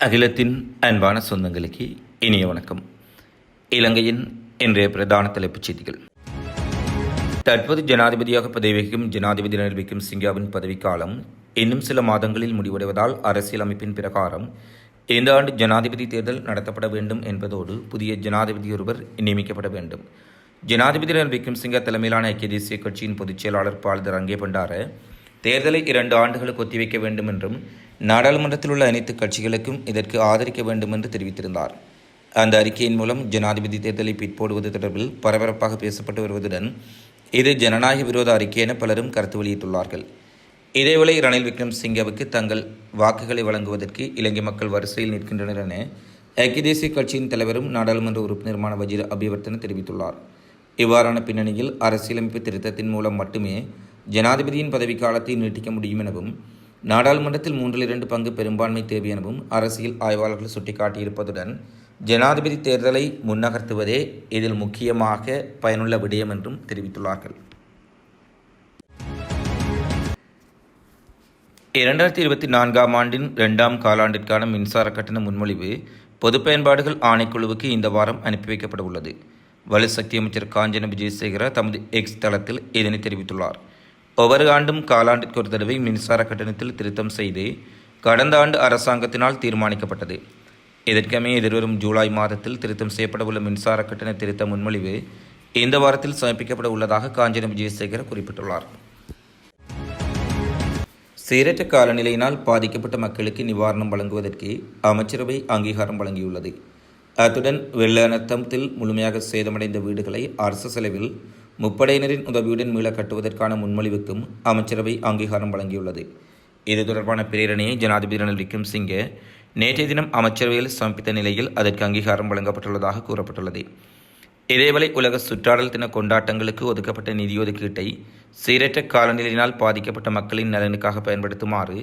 அகிலத்தின் அன்பான சொந்தங்களுக்கு இனிய வணக்கம். இலங்கையின் இன்றைய பிரதான தலைப்புச் செய்திகள். தற்போது ஜனாதிபதியாக பதவி வகிக்கும் ஜனாதிபதி ரணில் சிங்காவின் பதவிக்காலம் இன்னும் சில மாதங்களில் முடிவடைவதால் அரசியலமைப்பின் பிரகாரம் இந்த ஆண்டு ஜனாதிபதி தேர்தல் நடத்தப்பட வேண்டும் என்பதோடு புதிய ஜனாதிபதி ஒருவர் நியமிக்கப்பட வேண்டும். ஜனாதிபதி ரணில் விக்ரம்சிங்க தலைமையிலான ஐக்கிய தேசிய கட்சியின் பொதுச் செயலாளர் பால்தர் அங்கே பண்டார தேர்தலை இரண்டு ஆண்டுகளுக்கு ஒத்திவைக்க வேண்டும் என்றும் நாடாளுமன்றத்தில் உள்ள அனைத்து கட்சிகளுக்கும் இதற்கு ஆதரிக்க வேண்டும் என்று தெரிவித்திருந்தார். அந்த அறிக்கையின் மூலம் ஜனாதிபதி தேர்தலை பிற்போடுவது தொடர்பில் பரபரப்பாக பேசப்பட்டு வருவதுடன் இது ஜனநாயக விரோத அறிக்கை என பலரும் கருத்து வெளியிட்டுள்ளார்கள். இதேவேளை ரணில் விக்ரம் சிங்கவுக்கு தங்கள் வாக்குகளை வழங்குவதற்கு இலங்கை மக்கள் வரிசையில் நிற்கின்றனர் என ஐக்கிய தேசிய கட்சியின் தலைவரும் நாடாளுமன்ற உறுப்பினருமான வஜீர் அபிவர்த்தன தெரிவித்துள்ளார். இவ்வாறான பின்னணியில் அரசியலமைப்பு திருத்தத்தின் மூலம் மட்டுமே ஜனாதிபதியின் பதவிக்காலத்தை நீட்டிக்க முடியும் எனவும் நாடாளுமன்றத்தில் மூன்றில் இரண்டு பங்கு பெரும்பான்மை தேவை எனவும் அரசியல் ஆய்வாளர்கள் சுட்டிக்காட்டியிருப்பதுடன் ஜனாதிபதி தேர்தலை முன்னகர்த்துவதே இதில் முக்கியமாக பயனுள்ள விடயம் என்றும் தெரிவித்துள்ளார்கள். இரண்டாயிரத்தி இருபத்தி நான்காம் ஆண்டின் இரண்டாம் காலாண்டிற்கான மின்சார கட்டண முன்மொழிவு பொது பயன்பாடுகள் ஆணைக்குழுவுக்கு இந்த வாரம் அனுப்பி வைக்கப்பட உள்ளது. வலுசக்தி அமைச்சர் காஞ்சன விஜயசேகர தமது எக்ஸ் தளத்தில் இதனை தெரிவித்துள்ளார். ஒவ்வொரு ஆண்டும் காலாண்டிற்கு ஒரு தடவை மின்சார கட்டணத்தில் திருத்தம் செய்து கடந்த ஆண்டு அரசாங்கத்தினால் தீர்மானிக்கப்பட்டது. இதற்கமே எதிர்வரும் ஜூலை மாதத்தில் திருத்தம் செய்யப்பட உள்ள மின்சார கட்டண திருத்த முன்மொழிவு இந்த வாரத்தில் சமர்ப்பிக்கப்பட உள்ளதாக காஞ்சன விஜயசேகர குறிப்பிட்டுள்ளார். சீரற்ற காலநிலையினால் பாதிக்கப்பட்ட மக்களுக்கு நிவாரணம் வழங்குவதற்கு அமைச்சரவை அங்கீகாரம் வழங்கியுள்ளது. அத்துடன் வெள்ள அனர்த்தத்தில் முழுமையாக சேதமடைந்த வீடுகளை அரசு செலவில் முப்படையினரின் உதவியுடன் மீள கட்டுவதற்கான முன்மொழிவுக்கும் அமைச்சரவை அங்கீகாரம் வழங்கியுள்ளது. இது தொடர்பான பிரேரணையை ஜனாதிபதி ரணில் விக்ரம்சிங்கே நேற்றைய தினம் அமைச்சரவையில் சமர்ப்பித்த நிலையில் அதற்கு அங்கீகாரம் வழங்கப்பட்டுள்ளதாக கூறப்பட்டுள்ளது. இதேவேளை உலக சுற்றாடல் தின கொண்டாட்டங்களுக்கு ஒதுக்கப்பட்ட நிதி ஒதுக்கீட்டை சீரற்ற காலநிலையினால் பாதிக்கப்பட்ட மக்களின் நலனுக்காக பயன்படுத்துமாறு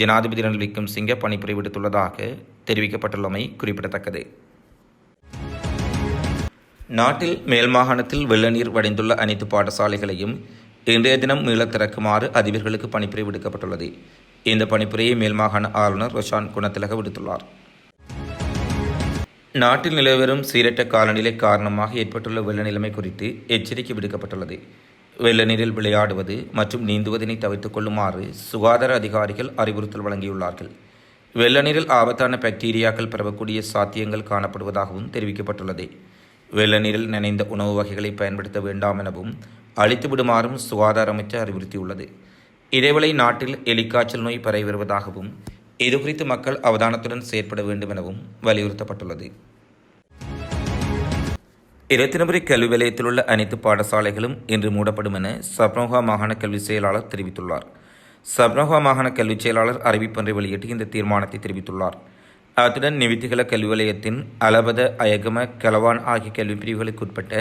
ஜனாதிபதி ரணில் விக்ரம்சிங்கே பணிபுரி விடுத்துள்ளதாக தெரிவிக்கப்பட்டுள்ளமை குறிப்பிடத்தக்கது. நாட்டில் மேல் மாகாணத்தில் வெள்ள நீர் வடைந்துள்ள அனைத்து பாடசாலைகளையும் இன்றைய தினம் மீளத் திறக்குமாறு அதிபர்களுக்கு பணிப்புரை விடுக்கப்பட்டுள்ளது. இந்த பணிப்புரையை மேல் மாகாண ஆளுநர் ரொஷான் குணத்திலக விடுத்துள்ளார். நாட்டில் நிலவரும் சீரற்ற காலநிலை காரணமாக ஏற்பட்டுள்ள வெள்ள நிலைமை குறித்து எச்சரிக்கை விடுக்கப்பட்டுள்ளது. வெள்ள நீரில் விளையாடுவது மற்றும் நீந்துவதனை தவிர்த்துக் கொள்ளுமாறு சுகாதார அதிகாரிகள் அறிவுறுத்தல் வழங்கியுள்ளார்கள். வெள்ள நீரில் ஆபத்தான பாக்டீரியாக்கள் பரவக்கூடிய சாத்தியங்கள் காணப்படுவதாகவும் தெரிவிக்கப்பட்டுள்ளது. வெள்ள நீரில் உணவு வகைகளை பயன்படுத்த வேண்டாம் எனவும் அழித்து விடுமாறும் சுகாதார அமைச்சர் அறிவுறுத்தியுள்ளது. இதேவேளை நாட்டில் எலிக்காய்ச்சல் நோய் பரவி வருவதாகவும் இதுகுறித்து மக்கள் அவதானத்துடன் செயற்பட வேண்டும் எனவும் வலியுறுத்தப்பட்டுள்ளது. இரத்தினபுரி கல்வி நிலையத்தில் உள்ள அனைத்து பாடசாலைகளும் இன்று மூடப்படும் என சப்னோகா மாகாண கல்வி செயலாளர் தெரிவித்துள்ளார். சப்னோகா மாகாண கல்வி செயலாளர் அறிவிப்பொன்றை வெளியிட்டு இந்த தீர்மானத்தை தெரிவித்துள்ளார். அத்துடன் நிவித்திகல கல்விவலயத்தின் அலபத அயகம கலவான் ஆகிய கல்வி பிரிவுகளுக்கு உட்பட்ட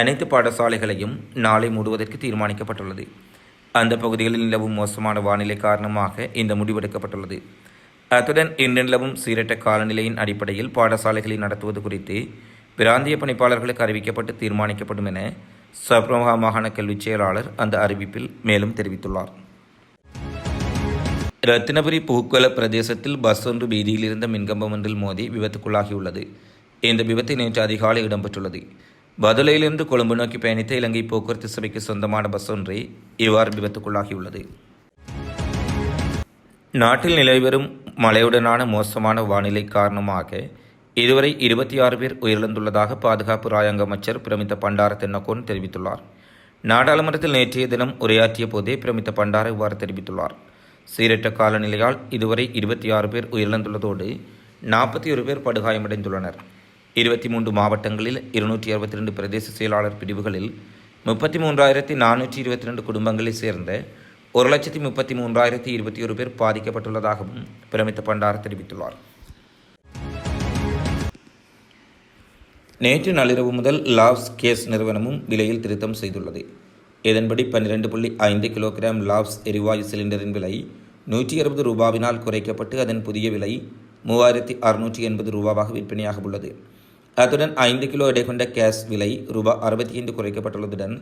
அனைத்து பாடசாலைகளையும் நாளை மூடுவதற்கு தீர்மானிக்கப்பட்டுள்ளது. அந்த பகுதிகளில் நிலவும் மோசமான வானிலை காரணமாக இந்த முடிவெடுக்கப்பட்டுள்ளது அத்துடன் இன்று நிலவும் சீரற்ற காலநிலையின் அடிப்படையில் பாடசாலைகளை நடத்துவது குறித்து பிராந்திய பணிப்பாளர்களுக்கு அறிவிக்கப்பட்டு தீர்மானிக்கப்படும் என சப்ரமகா மாகாண கல்விச் செயலாளர் அந்த அறிவிப்பில் மேலும் தெரிவித்துள்ளார். ரத்தினபுரி பூக்கோள பிரதேசத்தில் பஸ் ஒன்று வீதியில் இருந்த மின்கம்பம் ஒன்றில் மோதி விபத்துக்குள்ளாகியுள்ளது. இந்த விபத்து நேற்று அதிகாலை இடம்பெற்றுள்ளது. பதுளையிலிருந்து கொழும்பு நோக்கி பயணித்த இலங்கை போக்குவரத்து சபைக்கு சொந்தமான பஸ் ஒன்றே இவ்வாறு விபத்துக்குள்ளாகியுள்ளது. நாட்டில் நிலவி வரும் மழையுடனான மோசமான வானிலை காரணமாக இதுவரை இருபத்தி ஆறு பேர் உயிரிழந்துள்ளதாக பாதுகாப்பு ராயங்க அமைச்சர் பிரமித்த பண்டார தென்னகோன் தெரிவித்துள்ளார். நாடாளுமன்றத்தில் நேற்றைய தினம் உரையாற்றிய போதே பிரமித்த பண்டார இவ்வாறு தெரிவித்துள்ளார். சீரற்ற காலநிலையால் இதுவரை இருபத்தி ஆறு பேர் உயிரிழந்துள்ளதோடு நாற்பத்தி ஒரு பேர் படுகாயமடைந்துள்ளனர். இருபத்தி மூன்று மாவட்டங்களில் இருநூற்றி அறுபத்தி ரெண்டு பிரதேச செயலாளர் பிரிவுகளில் முப்பத்தி மூன்றாயிரத்தி நானூற்றி இருபத்தி ரெண்டு குடும்பங்களைச் சேர்ந்த ஒரு லட்சத்தி முப்பத்தி மூன்றாயிரத்தி இருபத்தி ஒரு பேர் பாதிக்கப்பட்டுள்ளதாகவும் பிரமித்த பண்டார தெரிவித்துள்ளார். நேற்று நள்ளிரவு முதல் லாவ்ஸ் கேஸ் நிறுவனமும் விலையில் திருத்தம் செய்துள்ளது. இதன்படி பன்னிரண்டு புள்ளி ஐந்து கிலோகிராம் லாப்ஸ் எரிவாயு சிலிண்டரின் விலை நூற்றி அறுபது ரூபாவினால் குறைக்கப்பட்டு அதன் புதிய விலை மூவாயிரத்தி அறுநூற்றி எண்பது ரூபாவாக விற்பனையாக உள்ளது. அத்துடன் ஐந்து கிலோ எடை கொண்ட கேஸ் விலை ரூபாய் அறுபத்தி ஐந்து குறைக்கப்பட்டுள்ளதுடன்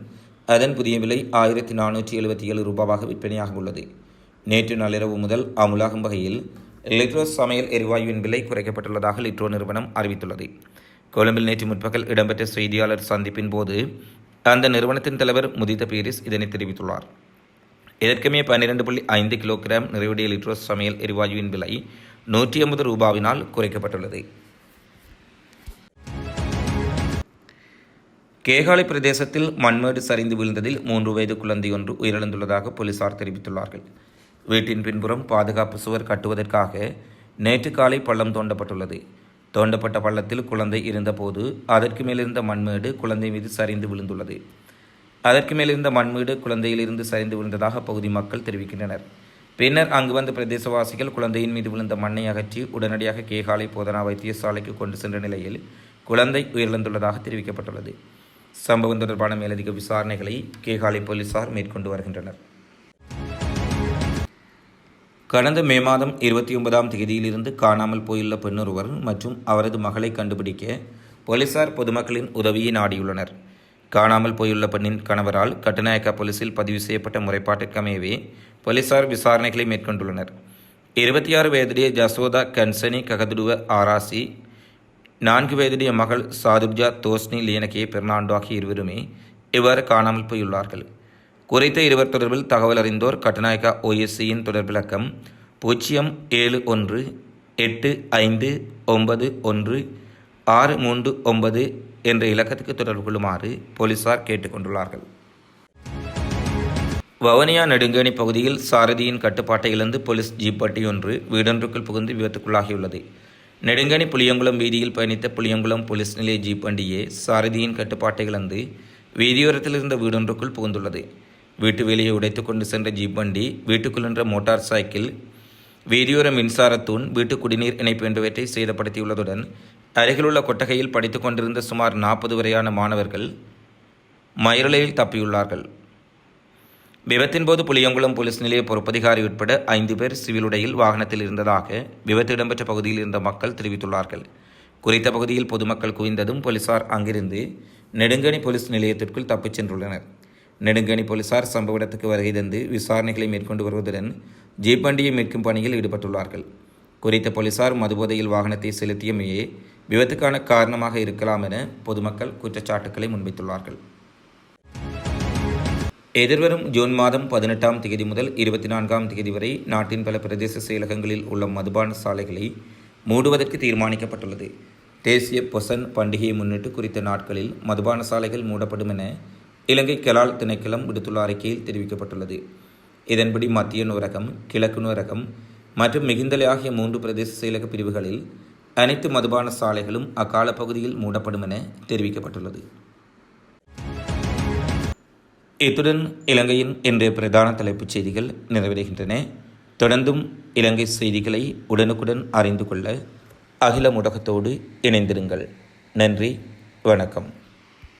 அதன் புதிய விலை ஆயிரத்தி நானூற்றி எழுபத்தி ஏழு ரூபாவாக விற்பனையாக உள்ளது. நேற்று நள்ளிரவு முதல் அமுலாகும் வகையில் லிட்ரோ சமையல் எரிவாயுவின் விலை குறைக்கப்பட்டுள்ளதாக லிட்ரோ நிறுவனம் அறிவித்துள்ளது. கொழும்பில் நேற்று முற்பகல் இடம்பெற்ற செய்தியாளர் சந்திப்பின் போது அந்த நிறுவனத்தின் தலைவர் முதித பீரிஸ் இதனை தெரிவித்துள்ளார். இதற்குமே பன்னிரண்டு புள்ளி ஐந்து கிலோகிராம் நிறைவுடைய லிட்ரோஸ் சமையல் எரிவாயுவின் விலை நூற்றி ஐம்பது ரூபாவினால் குறைக்கப்பட்டுள்ளது. கேகாலை பிரதேசத்தில் மண்மேடு சரிந்து விழுந்ததில் மூன்று வயது குழந்தை ஒன்று உயிரிழந்துள்ளதாக போலீசார் தெரிவித்துள்ளார்கள். வீட்டின் பின்புறம் பாதுகாப்பு சுவர் கட்டுவதற்காக நேற்று காலை பள்ளம் தோண்டப்பட்டுள்ளது. தோண்டப்பட்ட பள்ளத்தில் குழந்தை இருந்தபோது அதற்கு மேலிருந்த மண்மேடு குழந்தை மீது சரிந்து விழுந்துள்ளது. அதற்கு மேலிருந்த மண்மேடு குழந்தையிலிருந்து சரிந்து விழுந்ததாக பகுதி மக்கள் தெரிவிக்கின்றனர். பின்னர் அங்கு வந்த பிரதேசவாசிகள் குழந்தையின் மீது விழுந்த மண்ணை அகற்றி உடனடியாக கேகாலை போதனா வைத்தியசாலைக்கு கொண்டு சென்ற நிலையில் குழந்தை உயிரிழந்துள்ளதாக தெரிவிக்கப்பட்டுள்ளது. சம்பவம் தொடர்பான மேலதிக விசாரணைகளை கேகாலை போலீசார் மேற்கொண்டு வருகின்றனர். கடந்த மே மாதம் இருபத்தி ஒன்பதாம் தேதியிலிருந்து காணாமல் போயுள்ள பெண்ணொருவர் மற்றும் அவரது மகளை கண்டுபிடிக்க போலீசார் பொதுமக்களின் உதவியை நாடியுள்ளனர். காணாமல் போயுள்ள பெண்ணின் கணவரால் கட்டுநாயக்கா போலீசில் பதிவு செய்யப்பட்ட முறைப்பாட்டிற்கமையவே போலீசார் விசாரணைகளை மேற்கொண்டுள்ளனர். இருபத்தி ஆறு வயதுடைய ஜசோதா கன்சனி ககதுடுவ ஆராசி நான்கு வயதுடைய மகள் சாதுர்ஜா தோஸ்னி லியனகே பெர்னாண்டோ ஆகிய இருவருமே இவ்வாறு காணாமல் போயுள்ளார்கள். குறித்த இருவர் தொடர்பில் தகவல் அறிந்தோர் கட்டநாயக்கா ஓஎஸ்சியின் தொடர்பிலக்கம் பூஜ்ஜியம் ஏழு ஒன்று எட்டு ஐந்து ஒன்பது ஒன்று ஆறு மூன்று ஒன்பது என்ற இலக்கத்துக்கு தொடர்பு கொள்ளுமாறு போலீசார் கேட்டுக்கொண்டுள்ளார்கள் வவுனியா நெடுங்கேணி பகுதியில் சாரதியின் கட்டுப்பாட்டை இழந்து போலீஸ் ஜீப்பட்டி ஒன்று வீடொன்றுக்குள் புகுந்து விபத்துக்குள்ளாகியுள்ளது. நெடுங்கணி புளியங்குளம் வீதியில் பயணித்த புளியங்குளம் போலீஸ் நிலைய ஜீப் வண்டியே சாரதியின் கட்டுப்பாட்டை இழந்து வீதியோரத்தில் இருந்த வீடொன்றுக்குள் புகுந்துள்ளது. வீட்டு வேலையை உடைத்து கொண்டு சென்ற ஜீப் வண்டி வீட்டுக்குள் நின்ற மோட்டார் சைக்கிள் வீதியோர மின்சாரத்தூண் வீட்டு குடிநீர் இணைப்பு என்பவற்றை சேதப்படுத்தியுள்ளதுடன் அருகிலுள்ள கொட்டகையில் படித்துக் கொண்டிருந்த சுமார் நாற்பது வரையான மாணவர்கள் மயிரலையில் தப்பியுள்ளார்கள். விபத்தின் போது புளியங்குளம் போலீஸ் நிலைய பொறுப்பதிகாரி உட்பட ஐந்து பேர் சிவில் உடையில் வாகனத்தில் இருந்ததாக விபத்து இடம்பெற்ற பகுதியில் இருந்த மக்கள் தெரிவித்துள்ளார்கள். குறித்த பகுதியில் பொதுமக்கள் குவிந்ததும் போலீசார் அங்கிருந்து நெடுங்கணி போலீஸ் நிலையத்திற்குள் தப்பிச் சென்றுள்ளனர். நெடுங்கணி போலீசார் சம்பவ இடத்துக்கு வருகை தந்து விசாரணைகளை மேற்கொண்டு வருவதுடன் ஜீப்பண்டியை மீட்கும் பணியில் ஈடுபட்டுள்ளார்கள். குறித்த போலீசார் மதுபோதையில் வாகனத்தை செலுத்தியமையே விபத்துக்கான காரணமாக இருக்கலாம் என பொதுமக்கள் குற்றச்சாட்டுக்களை முன்வைத்துள்ளார்கள். எதிர்வரும் ஜூன் மாதம் பதினெட்டாம் தேதி முதல் இருபத்தி நான்காம் தேதி வரை நாட்டின் பல பிரதேச செயலகங்களில் உள்ள மதுபான சாலைகளை மூடுவதற்கு தீர்மானிக்கப்பட்டுள்ளது. தேசிய பொசன் பண்டிகையை முன்னிட்டு குறித்த நாட்களில் மதுபான சாலைகள் மூடப்படும் என இலங்கை கலால் திணைக்களம் விடுத்துள்ள அறிக்கையில் தெரிவிக்கப்பட்டுள்ளது. இதன்படி மத்திய நூரகம் கிழக்கு நூரகம் மற்றும் மிகுந்தலை ஆகிய மூன்று பிரதேச செயலக பிரிவுகளில் அனைத்து மதுபான சாலைகளும் அக்கால பகுதியில் மூடப்படும் என தெரிவிக்கப்பட்டுள்ளது. இத்துடன் இலங்கையின் இன்றைய பிரதான தலைப்புச் செய்திகள் நிறைவடைகின்றன. தொடர்ந்தும் இலங்கை செய்திகளை உடனுக்குடன் அறிந்து கொள்ள அகில முடகத்தோடு இணைந்திருங்கள். நன்றி வணக்கம்.